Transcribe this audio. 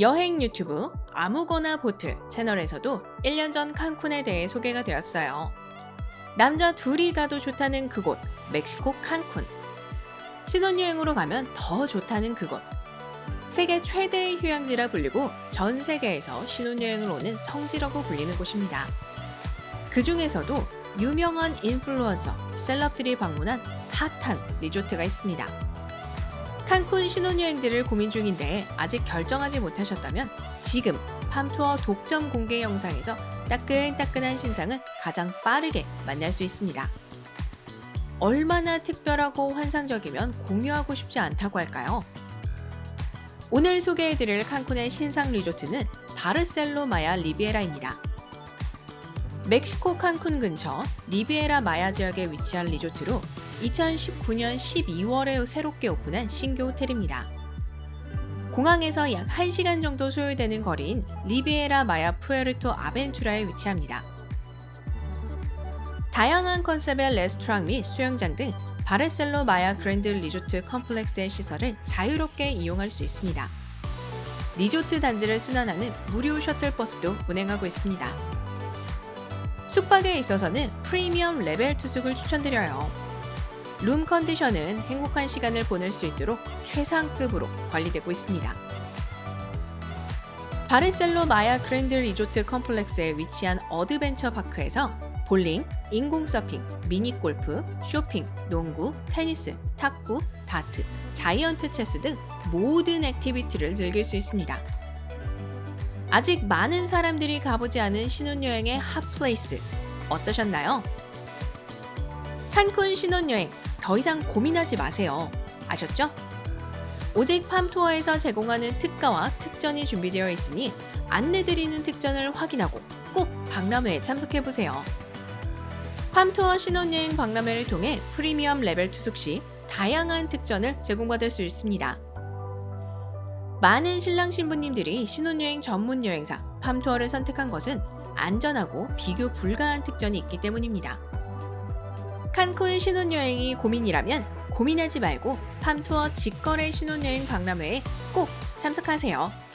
여행 유튜브 아무거나 보틀 채널에서도 1년 전 칸쿤에 대해 소개가 되었어요. 남자 둘이 가도 좋다는 그곳, 멕시코 칸쿤. 신혼여행으로 가면 더 좋다는 그곳. 세계 최대의 휴양지라 불리고 전 세계에서 신혼여행을 오는 성지라고 불리는 곳입니다. 그 중에서도 유명한 인플루언서, 셀럽들이 방문한 핫한 리조트가 있습니다. 칸쿤 신혼여행지를 고민 중인데 아직 결정하지 못하셨다면 지금 팜투어 독점 공개 영상에서 따끈따끈한 신상을 가장 빠르게 만날 수 있습니다. 얼마나 특별하고 환상적이면 공유하고 싶지 않다고 할까요? 오늘 소개해드릴 칸쿤의 신상 리조트는 바르셀로 마야 리비에라입니다. 멕시코 칸쿤 근처 리비에라 마야 지역에 위치한 리조트로 2019년 12월에 새롭게 오픈한 신규 호텔입니다. 공항에서 약 1시간 정도 소요되는 거리인 리비에라 마야 푸에르토 아벤투라에 위치합니다. 다양한 컨셉의 레스토랑 및 수영장 등 바르셀로 마야 그랜드 리조트 컴플렉스의 시설을 자유롭게 이용할 수 있습니다. 리조트 단지를 순환하는 무료 셔틀버스도 운행하고 있습니다. 숙박에 있어서는 프리미엄 레벨 투숙을 추천드려요. 룸 컨디션은 행복한 시간을 보낼 수 있도록 최상급으로 관리되고 있습니다. 바르셀로 마야 그랜드 리조트 컴플렉스에 위치한 어드벤처 파크에서 볼링, 인공 서핑, 미니 골프, 쇼핑, 농구, 테니스, 탁구, 다트, 자이언트 체스 등 모든 액티비티를 즐길 수 있습니다. 아직 많은 사람들이 가보지 않은 신혼여행의 핫플레이스 어떠셨나요? 칸쿤 신혼여행 더 이상 고민하지 마세요. 아셨죠? 오직 팜투어에서 제공하는 특가와 특전이 준비되어 있으니 안내드리는 특전을 확인하고 꼭 박람회에 참석해보세요. 팜투어 신혼여행 박람회를 통해 프리미엄 레벨 투숙 시 다양한 특전을 제공받을 수 있습니다. 많은 신랑 신부님들이 신혼여행 전문 여행사 팜투어를 선택한 것은 안전하고 비교 불가한 특전이 있기 때문입니다. 칸쿤 신혼여행이 고민이라면 고민하지 말고 팜투어 직거래 신혼여행 박람회에 꼭 참석하세요.